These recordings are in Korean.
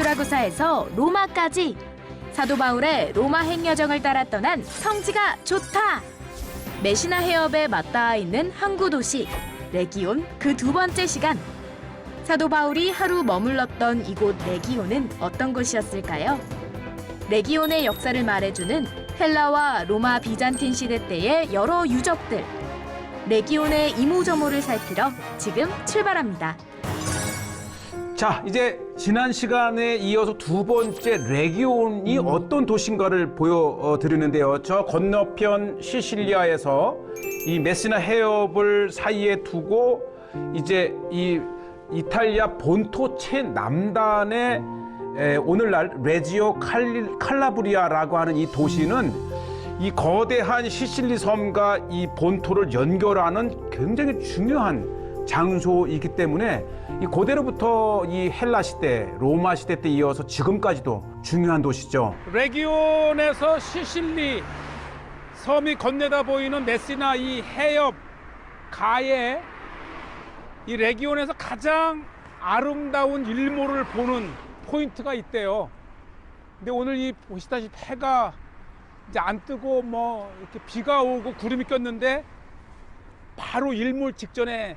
수라구사에서 로마까지 사도 바울의 로마 행여정을 따라 떠난 성지가 좋다. 메시나 해협에 맞닿아 있는 항구 도시 레기온 그 두 번째 시간. 사도 바울이 하루 머물렀던 이곳 레기온은 어떤 곳이었을까요? 레기온의 역사를 말해주는 헬라와 로마 비잔틴 시대 때의 여러 유적들. 레기온의 이모저모를 살피러 지금 출발합니다. 자, 이제 지난 시간에 이어서 두 번째 레기온이 어떤 도시인가를 보여드리는데요. 저 건너편 시실리아에서 이 메시나 해협을 사이에 두고 이제 이 이탈리아 본토 최남단의 에, 오늘날 레지오 칼리, 칼라브리아라고 하는 이 도시는 이 거대한 시실리 섬과 이 본토를 연결하는 굉장히 중요한 장소이기 때문에 이 고대로부터 이 헬라 시대, 로마 시대 때 이어서 지금까지도 중요한 도시죠. 레기온에서 시실리 섬이 건네다 보이는 메시나 이 해협 가에 이 레기온에서 가장 아름다운 일몰을 보는 포인트가 있대요. 근데 오늘 이 보시다시피 해가 이제 안 뜨고 뭐 이렇게 비가 오고 구름이 꼈는데 바로 일몰 직전에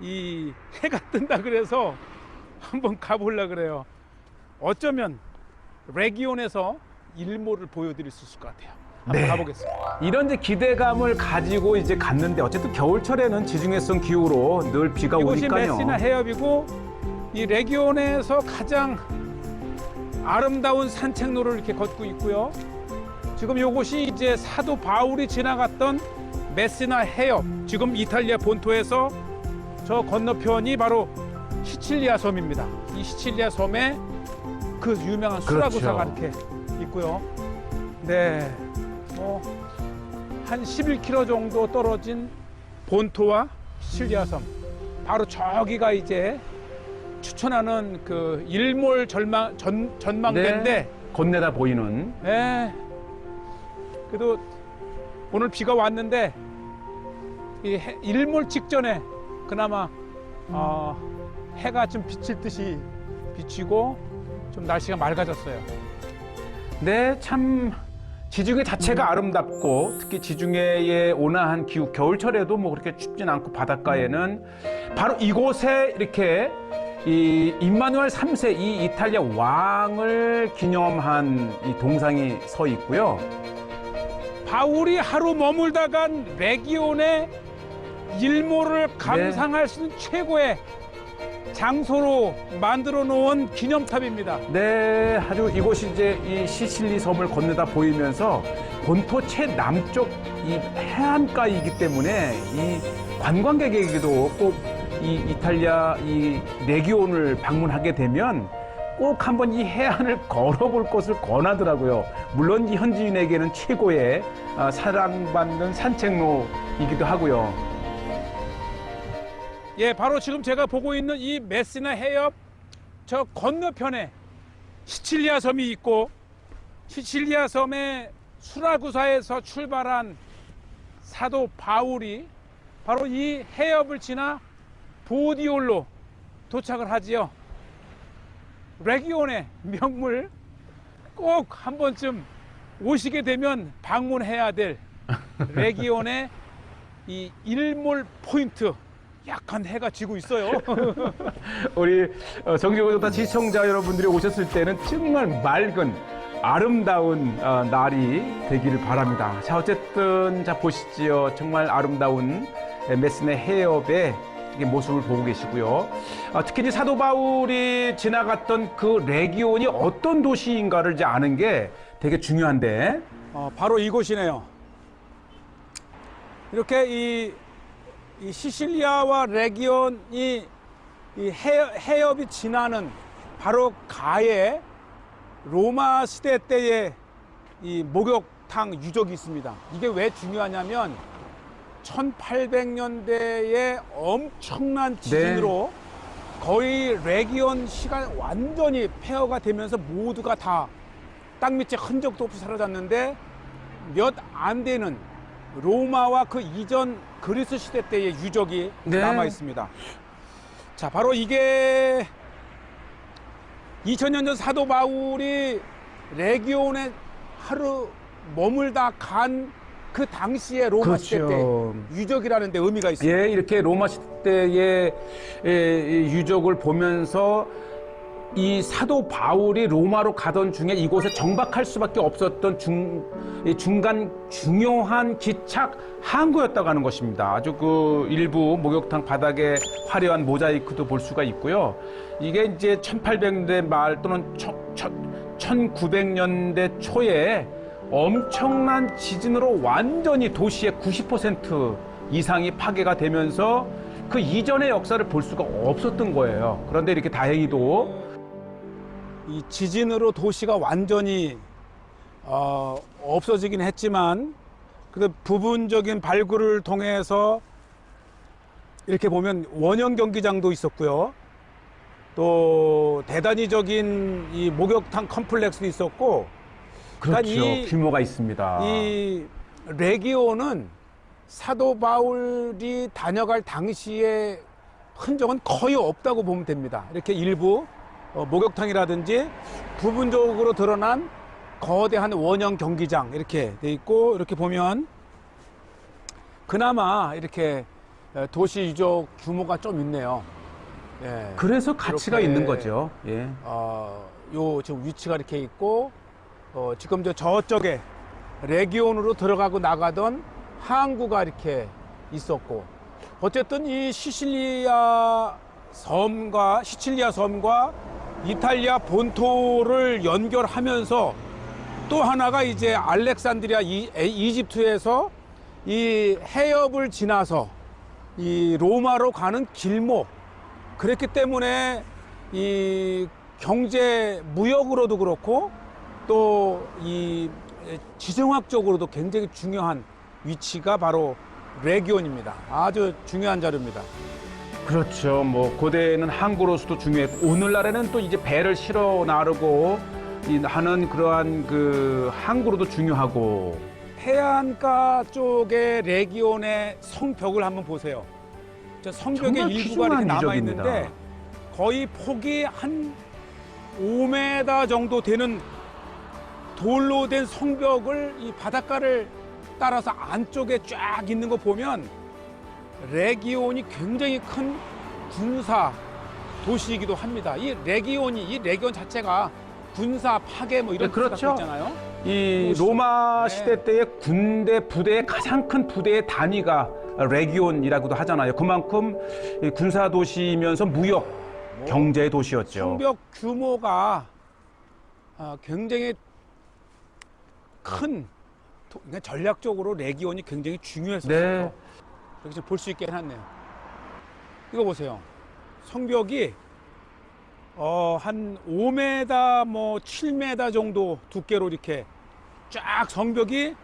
이 해가 뜬다 그래서 한번 가보려 그래요. 어쩌면 레기온에서 일몰을 보여드릴 수 있을 것 같아요. 한번 네. 가보겠습니다. 이런 이제 기대감을 가지고 이제 갔는데 어쨌든 겨울철에는 지중해성 기후로 늘 비가 이곳이 오니까요. 메시나 해협이고 이 레기온에서 가장 아름다운 산책로를 이렇게 걷고 있고요. 지금 이곳이 이제 사도 바울이 지나갔던 메시나 해협. 지금 이탈리아 본토에서 저 건너편이 바로 시칠리아 섬입니다. 이 시칠리아 섬에 그 유명한 수라구사가 그렇죠. 이렇게 있고요. 네, 뭐 한 11km 정도 떨어진 본토와 시칠리아 섬. 바로 저기가 이제 추천하는 그 일몰 절망 전, 전망대인데 네, 건네다 보이는 예. 그래도 오늘 비가 왔는데 이 해- 일몰 직전에 그나마 어, 해가 좀 비칠 듯이 비치고 좀 날씨가 맑아졌어요. 네, 참 지중해 자체가 아름답고 특히 지중해의 온화한 기후 겨울철에도 뭐 그렇게 춥진 않고 바닷가에는 바로 이곳에 이렇게 이 임마누엘 3세 이 이탈리아 왕을 기념한 이 동상이 서 있고요. 바울이 하루 머물다 간 레기온의 일몰을 감상할 수 있는 최고의 장소로 만들어 놓은 기념탑입니다. 네, 아주 이곳이 이제 이 시실리 섬을 건너다 보이면서 본토 최남쪽 이 해안가이기 때문에 이 관광객에게도 꼭 이 이탈리아 이 레기온을 방문하게 되면 꼭 한번 이 해안을 걸어볼 것을 권하더라고요. 물론 이 현지인에게는 최고의 아, 사랑받는 산책로이기도 하고요. 예, 바로 지금 제가 보고 있는 이 메시나 해협 저 건너편에 시칠리아 섬이 있고 시칠리아 섬의 수라구사에서 출발한 사도 바울이 바로 이 해협을 지나 보디올로 도착을 하지요. 레기온의 명물 꼭 한 번쯤 오시게 되면 방문해야 될 레기온의 이 일몰 포인트 약한 해가 지고 있어요. 우리 어, 정지보다 시청자 여러분들이 오셨을 때는 정말 맑은 아름다운 어, 날이 되기를 바랍니다. 자 어쨌든 자 보시지요 정말 아름다운 메스네 해협의 이게 모습을 보고 계시고요. 아, 특히 이제 사도 바울이 지나갔던 그 레기온이 어떤 도시인가를 이제 아는 게 되게 중요한데. 어, 바로 이곳이네요. 이렇게 이, 이 시실리아와 레기온이 이 해협, 해협이 지나는 바로 가에 로마 시대 때의 이 목욕탕 유적이 있습니다. 이게 왜 중요하냐면 1800년대에 엄청난 지진으로 거의 레기온 시간 완전히 폐허가 되면서 모두가 다 땅 밑에 흔적도 없이 사라졌는데 몇 안 되는 로마와 그 이전 그리스 시대 때의 유적이 네. 남아 있습니다. 자, 바로 이게 2000년 전 사도 바울이 레기온에 하루 머물다 간 그 당시에 로마 시대 때 그렇죠. 유적이라는 데 의미가 있습니다. 예, 이렇게 로마 시대의 예, 이 유적을 보면서 이 사도 바울이 로마로 가던 중에 이곳에 정박할 수밖에 없었던 중, 이 중간 중요한 기착 항구였다고 하는 것입니다. 아주 그 일부 목욕탕 바닥에 화려한 모자이크도 볼 수가 있고요. 이게 이제 1800년대 말 또는 1900년대 초에 엄청난 지진으로 완전히 도시의 90% 이상이 파괴가 되면서 그 이전의 역사를 볼 수가 없었던 거예요. 그런데 이렇게 다행히도 이 지진으로 도시가 완전히 어, 없어지긴 했지만 그 부분적인 발굴을 통해서 이렇게 보면 원형 경기장도 있었고요. 또 대단히적인 이 목욕탕 컴플렉스도 있었고 그렇죠. 이- 규모가 있습니다. 이 레기온은 사도 바울이 다녀갈 당시의 흔적은 거의 없다고 보면 됩니다. 이렇게 일부 어, 목욕탕이라든지 부분적으로 드러난 거대한 원형 경기장 이렇게 돼 있고 이렇게 보면 그나마 이렇게 에, 도시 유적 규모가 좀 있네요. 예. 그래서 가치가 있는 거죠. 예. 어, 요 지금 위치가 이렇게 있고 어, 지금 저 저쪽에 레기온으로 들어가고 나가던 항구가 이렇게 있었고 어쨌든 이 시칠리아 섬과 시칠리아 섬과 이탈리아 본토를 연결하면서 또 하나가 이제 알렉산드리아 이, 에- 이집트에서 이 해협을 지나서 이 로마로 가는 길목 그랬기 때문에 이 경제 무역으로도 그렇고 또 이 지정학적으로도 굉장히 중요한 위치가 바로 레기온입니다. 아주 중요한 자료입니다. 그렇죠. 뭐 고대에는 항구로서도 중요했고 오늘날에는 또 이제 배를 실어 나르고 이 하는 그러한 그 항구로도 중요하고 해안가 쪽에 레기온의 성벽을 한번 보세요. 저 성벽의 정말 일부가 이렇게 남아. 있는데 거의 폭이 한 5m 정도 되는 돌로 된 성벽을 이 바닷가를 따라서 안쪽에 쫙 있는 거 보면 레기온이 굉장히 큰 군사 도시이기도 합니다. 이 레기온이 이 레기온 자체가 군사 파괴 뭐 이런 네, 그렇죠. 있잖아요. 이. 로마 네. 시대 때의 군대 부대의 가장 큰 부대의 단위가 레기온이라고도 하잖아요. 그만큼 이 군사 도시이면서 무역 경제의 도시였죠. 성벽 규모가 아, 굉장히 큰 도- 그러니까 전략적으로 레기온이 굉장히 중요했었어요. 네. 이렇게 볼수 있게 해놨네요. 이거 보세요. 성벽이 어, 한 5m 뭐 7m 정도 두께로 이렇게 쫙 성벽이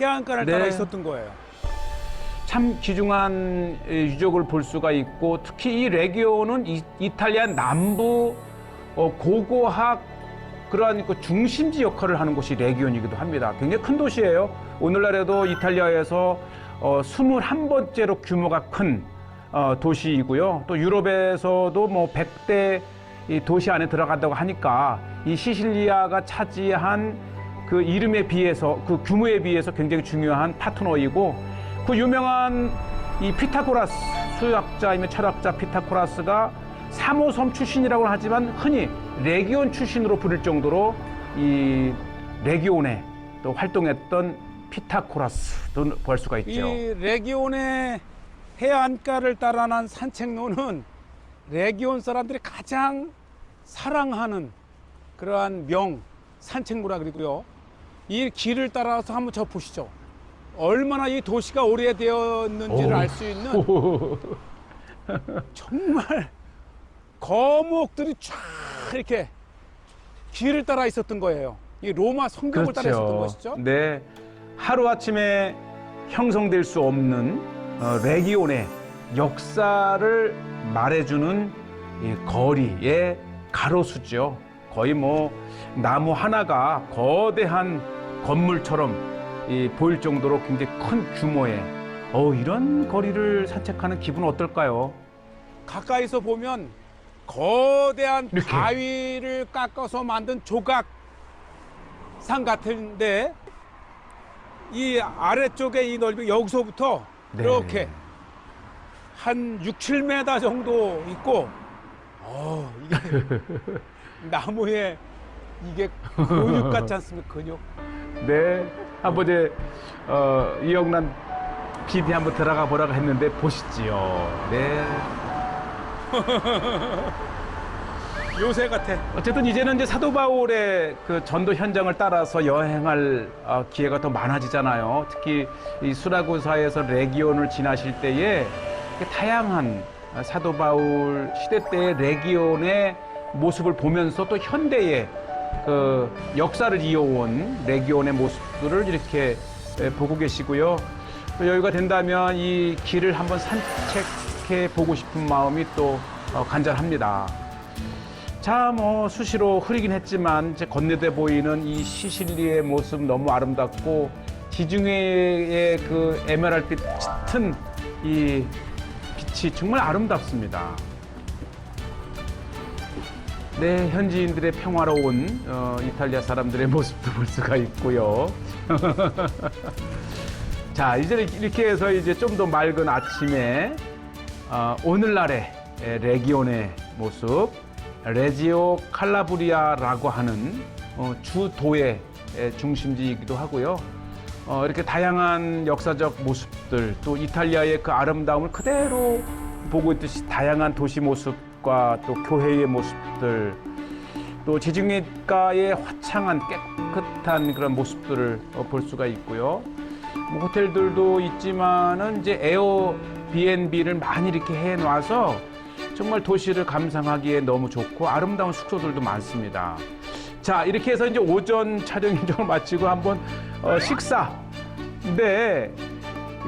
해안가를 따라 네. 있었던 거예요. 참 귀중한 유적을 볼 수가 있고 특히 이 레기온은 이, 이탈리아 남부 어, 고고학 그러한 그 중심지 역할을 하는 곳이 레기온이기도 합니다. 굉장히 큰 도시예요. 오늘날에도 이탈리아에서 어, 21번째로 규모가 큰 어, 도시이고요. 또 유럽에서도 뭐 100대 이 도시 안에 들어간다고 하니까 이 시실리아가 차지한 그 이름에 비해서 그 규모에 비해서 굉장히 중요한 파트너이고 그 유명한 이 피타고라스 수학자이며 철학자 피타고라스가 삼호섬 출신이라고 하지만 흔히 레기온 출신으로 부를 정도로 이 레기온에 또 활동했던 피타고라스도 볼 수가 있죠. 이 레기온의 해안가를 따라 난 산책로는 레기온 사람들이 가장 사랑하는 그러한 명 산책로라 그리고요. 이 길을 따라서 한번 저 보시죠. 얼마나 이 도시가 오래되었는지를 오. 알수 있는 정말 거목들이 쫙 이렇게 길을 따라 있었던 거예요. 이 로마 성벽을 따라 있었던 것이죠. 네. 하루아침에 형성될 수 없는 어, 레기온의 역사를 말해주는 이 거리의 가로수죠. 거의 뭐 나무 하나가 거대한 건물처럼 이 보일 정도로 굉장히 큰 규모의 어, 이런 거리를 산책하는 기분은 어떨까요? 가까이서 보면 거대한 이렇게. 바위를 깎아서 만든 조각상 같은데 이 아래쪽에 이 넓이 여기서부터 네. 이렇게 한 6, 7m 정도 있고 어, 이게 나무에 이게 근육 같지 않습니까? 근육. 네. 한번 이제 어, 이영란 PD 한번 들어가 보라고 했는데 보시지요. 네. 요새 같아. 어쨌든 이제는 이제 사도 바울의 그 전도 현장을 따라서 여행할 어, 기회가 더 많아지잖아요. 특히 이 수라구사에서 레기온을 지나실 때에 다양한 어, 사도 바울 시대 때의 레기온의 모습을 보면서 또 현대의 그 역사를 이어온 레기온의 모습들을 이렇게 에, 보고 계시고요. 또 여유가 된다면 이 길을 한번 산책해 보고 싶은 마음이 또 어, 간절합니다. 자, 뭐 수시로 흐리긴 했지만 이제 건네대 보이는 이 시실리의 모습 너무 아름답고 지중해의 그 에메랄드 짙은 이 빛이 정말 아름답습니다. 네, 현지인들의 평화로운 어, 이탈리아 사람들의 모습도 볼 수가 있고요. 자, 이제 이렇게 해서 이제 좀 더 맑은 아침에 어, 오늘날의 에, 레기온의 모습, 레지오 칼라브리아라고 하는 어, 주도의 에, 중심지이기도 하고요. 어, 이렇게 다양한 역사적 모습들, 또 이탈리아의 그 아름다움을 그대로 보고 있듯이 다양한 도시 모습과 또 교회의 모습들, 또 지중해가의 화창한 깨끗한 그런 모습들을 어, 볼 수가 있고요. 뭐 호텔들도 있지만은 이제 에어비앤비를 많이 이렇게 해 놔서 정말 도시를 감상하기에 너무 좋고 아름다운 숙소들도 많습니다. 자 이렇게 해서 이제 오전 촬영 일정을 마치고 한번 어, 식사. 근데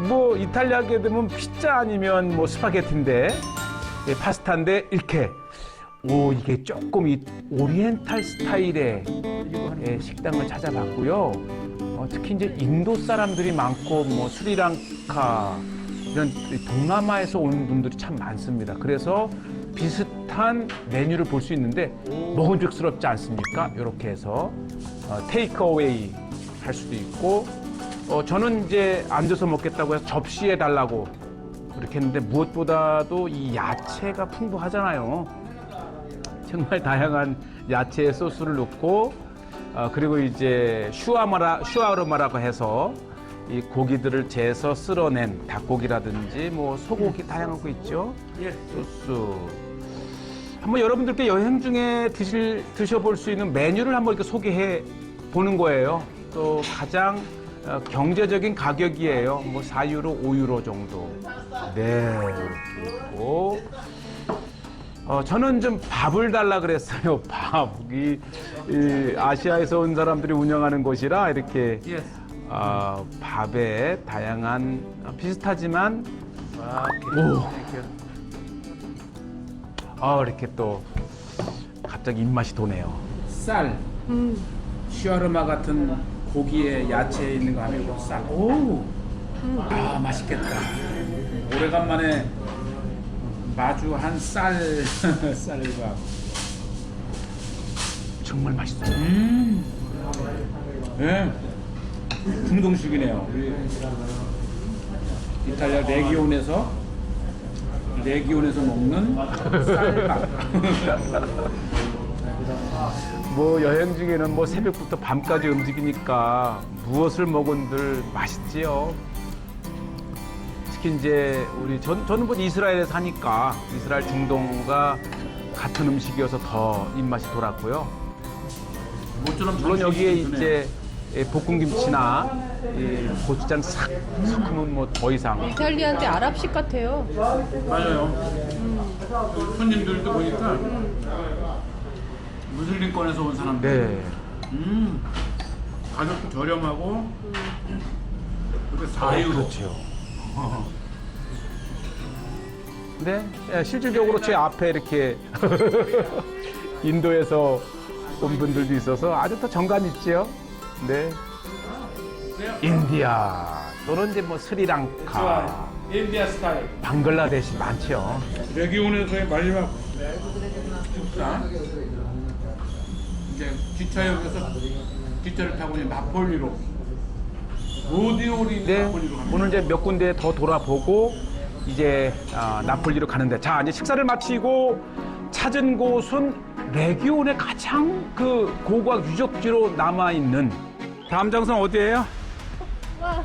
뭐 이탈리아게 되면 피자 아니면 뭐 스파게티인데 예, 파스타인데 이렇게 오 이게 조금 이 오리엔탈 스타일의 예, 식당을 찾아봤고요. 어, 특히 이제 인도 사람들이 많고 뭐 스리랑카 이런 동남아에서 온 분들이 참 많습니다. 그래서 비슷한 메뉴를 볼 수 있는데 먹음직스럽지 않습니까? 이렇게 해서 어, 테이크어웨이 할 수도 있고 어, 저는 이제 앉아서 먹겠다고 해서 접시에 달라고 그렇게 했는데 무엇보다도 이 야채가 풍부하잖아요. 정말 다양한 야채 소스를 넣고 어, 그리고 이제 슈아마라 슈아르마라고 해서 이 고기들을 재서 쓸어낸 닭고기라든지 뭐 소고기 다양한 거 있죠. 예. 소스. 한번 여러분들께 여행 중에 드실 드셔볼 수 있는 메뉴를 한번 이렇게 소개해 보는 거예요. 또 가장 어, 경제적인 가격이에요. 뭐 4유로, 5유로 정도. 네, 이렇게 있고. 어, 저는 좀 밥을 달라 그랬어요. 밥. 이, 이 아시아에서 온 사람들이 운영하는 곳이라 이렇게 예. 어, 밥에 다양한 어, 비슷하지만 아, 오. 아 이렇게 또 갑자기 입맛이 도네요. 쌀, 슈아르마 같은 고기에 야채 있는 거 하면 이거 쌀. 오, 아 맛있겠다. 오래간만에 마주한 쌀 쌀밥. 정말 맛있어요. 음, 네. 중동식이네요. 이탈리아 레기온에서 레기온에서 먹는 쌀밥. 뭐 여행 중에는 뭐 새벽부터 밤까지 움직이니까 무엇을 먹은들 맛있지요. 특히 이제 우리 전 저는 뭐 이스라엘에 사니까 이스라엘 중동과 같은 음식이어서 더 입맛이 돌았고요. 물론 여기에 이제 예, 볶음김치나 이 고추장 싹 섞으면 뭐 더 이상 이탈리아인데 아랍식 같아요. 맞아요. 손님들도 보니까 무슬림권에서 온 사람들. 네. 음, 가격도 저렴하고 그렇게 아, 4유로. 그렇죠. 네, 예, 실질적으로 제 앞에 이렇게 인도에서 온 분들도 있어서 아주 더 정감 있지요. 네. 인디아 또는 이제 뭐 스리랑카, 인디아 스타일. 방글라데시 많죠. 레기온에서의 마지막 기숙사 이제 기차역에서 기차를 타고 이제 나폴리로 로디오리 네, 나폴리로 갑니다. 오늘 이제 몇 군데 더 돌아보고 이제 아, 나폴리로 가는데 자 이제 식사를 마치고 찾은 곳은 레기온의 가장 그 고고학 유적지로 남아 있는 다음 장소는 어디예요? 와,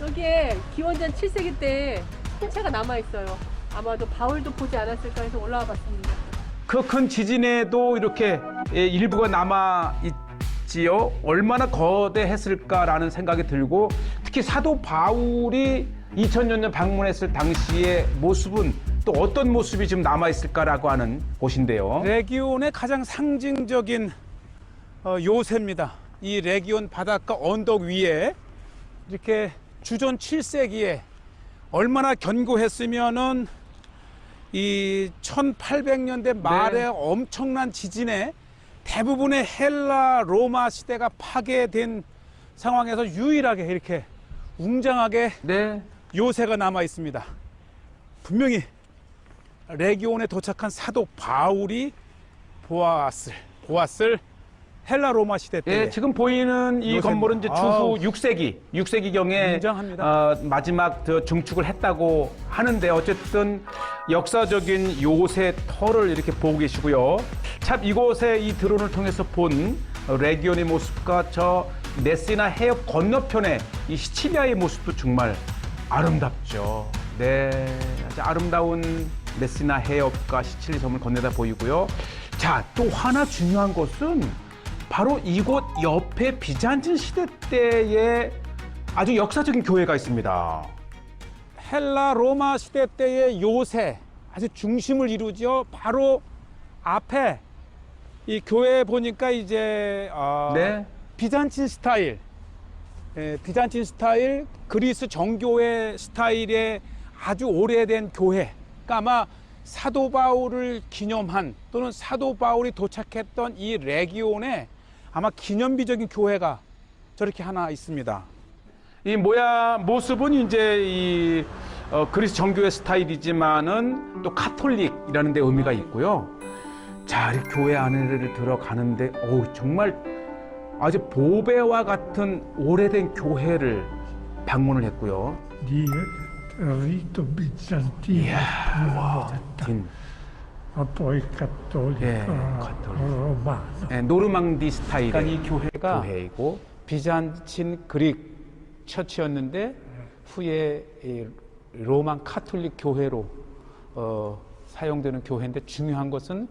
여기에 기원전 7세기 때 통채가 남아 있어요. 아마도 바울도 보지 않았을까 해서 올라와 봤습니다. 그 큰 지진에도 이렇게 예, 일부가 남아 있지요. 얼마나 거대했을까라는 생각이 들고 특히 사도 바울이 2000년 전 방문했을 당시의 모습은 또 어떤 모습이 지금 남아 있을까라고 하는 곳인데요. 레기온의 가장 상징적인 어, 요새입니다. 이 레기온 바닷가 언덕 위에 이렇게 주전 7세기에 얼마나 견고했으면은 이 1800년대 말에 네. 엄청난 지진에 대부분의 헬라 로마 시대가 파괴된 상황에서 유일하게 이렇게 웅장하게 네. 요새가 남아 있습니다. 분명히 레기온에 도착한 사도 바울이 보았을 보았을 헬라 로마 시대 때 예, 지금 보이는 이 요새입니다. 건물은 이제 주후 아우. 6세기, 6세기 경에 굉장합니다. 어, 마지막 저 증축을 했다고 하는데 어쨌든 역사적인 요새 터를 이렇게 보고 계시고요. 참 이곳에 이 드론을 통해서 본 레기온의 모습과 저 메시나 해협 건너편의 이 시칠리아의 모습도 정말 아름답죠. 네, 아주 아름다운 메시나 해협과 시칠리 섬을 건네다 보이고요. 자, 또 하나 중요한 것은 바로 이곳 옆에 비잔틴 시대 때의 아주 역사적인 교회가 있습니다. 헬라 로마 시대 때의 요새 아주 중심을 이루죠. 바로 앞에 이 교회 보니까 이제 어, 네. 비잔틴 스타일, 예, 비잔틴 스타일 그리스 정교회 스타일의 아주 오래된 교회. 그러니까 아마 사도 바울을 기념한 또는 사도 바울이 도착했던 이 레기온에 아마 기념비적인 교회가 저렇게 하나 있습니다. 이 모양 모습은 이제 이 어, 그리스 정교회 스타일이지만은 또 카톨릭이라는 데 의미가 있고요. 자, 이 교회 안에를 들어가는데 오 정말 아주 보배와 같은 오래된 교회를 방문을 했고요. bizantino prima moderna, 긴, poi cattolico Eh, cattolico. romano. 예, 노르망디 스타일의 그러니까 이 교회가 교회이고 비잔틴 그릭 처치였는데 후에 이 로만 카톨릭 교회로 어, 사용되는 교회인데 중요한 것은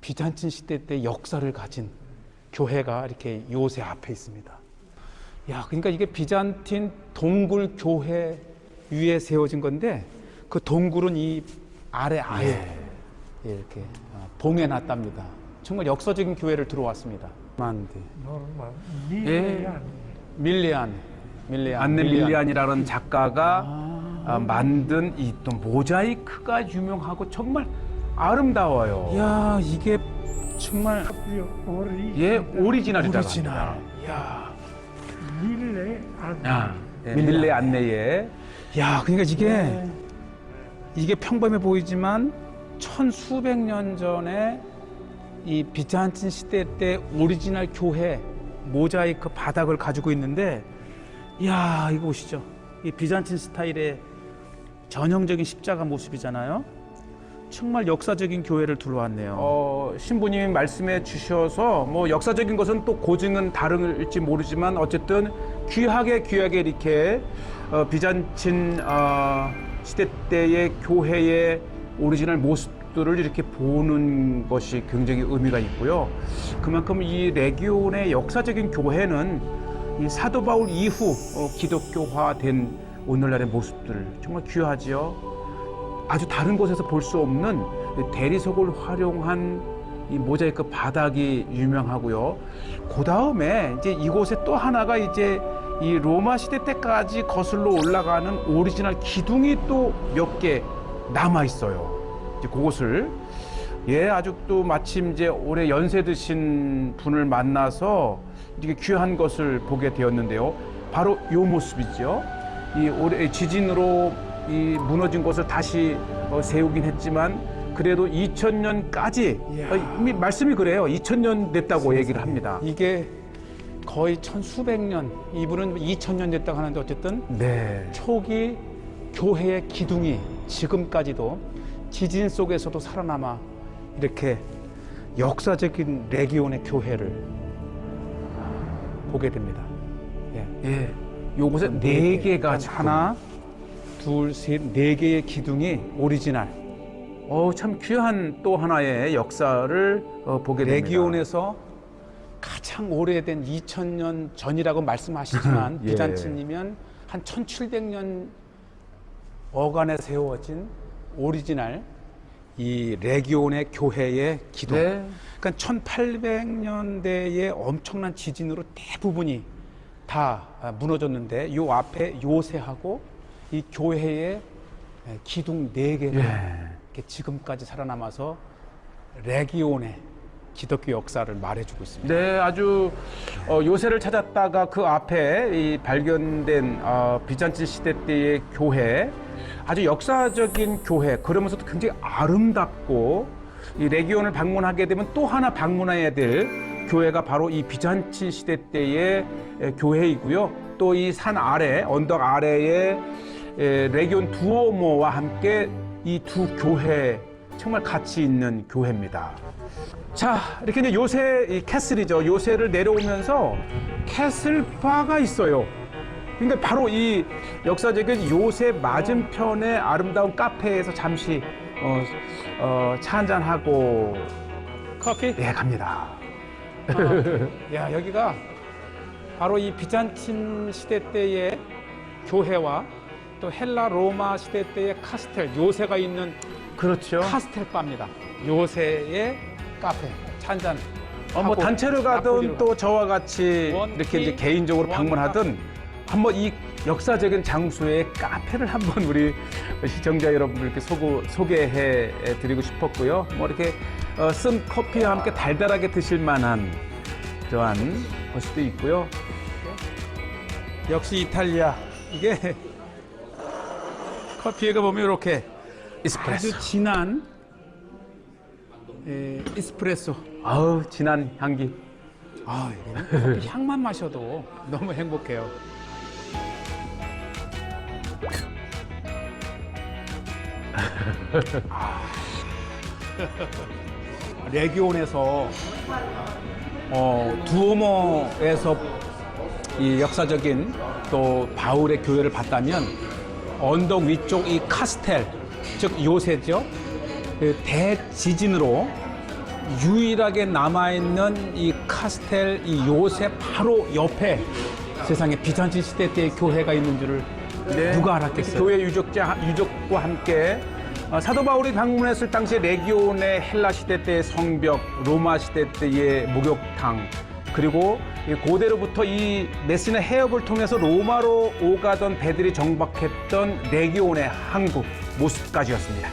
비잔틴 시대 때 역사를 가진 교회가 이렇게 요새 앞에 있습니다. 야, 그러니까 이게 비잔틴 동굴 교회 위에 세워진 건데 그 동굴은 이 아래 아예 이렇게 어, 봉해 놨답니다. 정말 역사적인 교회를 들어왔습니다. 만디. Eh. anni. 밀리안, 밀리안, 안네 밀리안이라는 작가가 아, 만든 이 또 모자이크가 유명하고 정말 아름다워요. 야 이게 정말 ori- 예, 오리지널이라고 오리지널. 야, mille anni. 아, 예, 밀레 안내에 야, 그러니까 이게 이게 평범해 보이지만 천 수백 년 전에 이 비잔틴 시대 때 오리지널 교회 모자이크 바닥을 가지고 있는데, 야 이거 보시죠. 이 비잔틴 스타일의 전형적인 십자가 모습이잖아요. 정말 역사적인 교회를 들어왔네요. 어, 신부님이 말씀해 주셔서 뭐 역사적인 것은 또 고증은 다를지 모르지만 어쨌든 귀하게 귀하게 이렇게 어, 비잔틴 어, 시대 때의 교회의 오리지널 모습들을 이렇게 보는 것이 굉장히 의미가 있고요. 그만큼 이 레기온의 역사적인 교회는 이 사도 바울 이후 어, 기독교화된 오늘날의 모습들 정말 귀하지요. 아주 다른 곳에서 볼 수 없는 대리석을 활용한 이 모자이크 바닥이 유명하고요. 그 다음에 이제 이곳에 또 하나가 이제 이 로마 시대 때까지 거슬러 올라가는 오리지널 기둥이 또 몇개 남아 있어요. 이제 그곳을 예또 마침 이제 올해 연세 드신 분을 만나서 이렇게 귀한 것을 보게 되었는데요. 바로 이 모습이죠. 이 올해 지진으로 이 무너진 곳을 다시 어, 세우긴 했지만 그 그래도 2000년까지 어. 이미 말씀이 그래요. 2000년 됐다고 얘기를 합니다. 이게 거의 천수백 년, 이분은 2000년 됐다고 하는데 어쨌든 네. 초기 교회의 기둥이 지금까지도 지진 속에서도 살아남아 이렇게 역사적인 레기온의 교회를 보게 됩니다. 예. 예. 요곳에 네 개가 지금. 하나, 둘, 셋, 네 개의 기둥이 오리지널 어, 참 귀한 또 하나의 역사를 어, 보게 됩니다. 레기온에서 가장 오래된 2000년 전이라고 말씀하시지만 예. 비잔치님은 한 1700년 어간에 세워진 오리지널 이 레기온의 교회의 기둥. 네. 그러니까 1800년대의 엄청난 지진으로 대부분이 다 아, 무너졌는데 요 앞에 요새하고 이 교회의 기둥 네 개가 예. 이렇게 지금까지 살아남아서 레기온의 기독교 역사를 말해주고 있습니다. 네, 아주 어, 요새를 찾았다가 그 앞에 이 발견된 어, 비잔치 시대 때의 교회, 아주 역사적인 교회, 그러면서도 굉장히 아름답고 이 레기온을 방문하게 되면 또 하나 방문해야 될 교회가 바로 이 비잔치 시대 때의 에, 교회이고요. 또 이 산 아래, 언덕 아래에 에, 레기온 두오모와 함께 이 두 교회 정말 가치 있는 교회입니다. 자, 이렇게 이제 요새 이 캐슬이죠. 요새를 내려오면서 캐슬바가 있어요. 그러니까 바로 이 역사적인 요새 맞은편의 아름다운 카페에서 잠시 어, 어, 차 한잔 하고 커피? 예 갑니다. 야 여기가 바로 이 비잔틴 시대 때의 교회와 또 헬라 로마 시대 때의 카스텔 요새가 있는 그렇죠. 카스텔 바입니다. 요새의 카페 찬잔. 어, 뭐 단체로 가든 또 저와 같이 원, 이렇게 티, 이제 개인적으로 원, 방문하든 한번 이 역사적인 장소의 카페를 한번 우리 시청자 여러분들께 소구, 소개해 드리고 싶었고요. 뭐 이렇게 어, 쓴 커피와 함께 달달하게 드실 만한 그러한 것도 있고요. 역시 이탈리아 이게 커피가 보면 이렇게 이스프레소. 아주 진한 에, 이스프레소. 아우 진한 향기. 아 이거는 커피 향만 마셔도 너무 행복해요. 아. 레기온에서 어, 두오모에서 이 역사적인 또 바울의 교회를 봤다면 언덕 위쪽 이 카스텔 즉 요새죠 그 대지진으로 유일하게 남아있는 이 카스텔 이 요새 바로 옆에 세상에 비잔치 시대 때의 교회가 있는 줄을 누가 알았겠어요? 네. 교회 유적자 유적과 함께 어, 사도 바울이 방문했을 당시 레기온의 헬라 시대 때의 성벽, 로마 시대 때의 목욕탕, 그리고 이 고대로부터 이 메시나 해협을 통해서 로마로 오가던 배들이 정박했던 레기온의 항구 모습까지였습니다.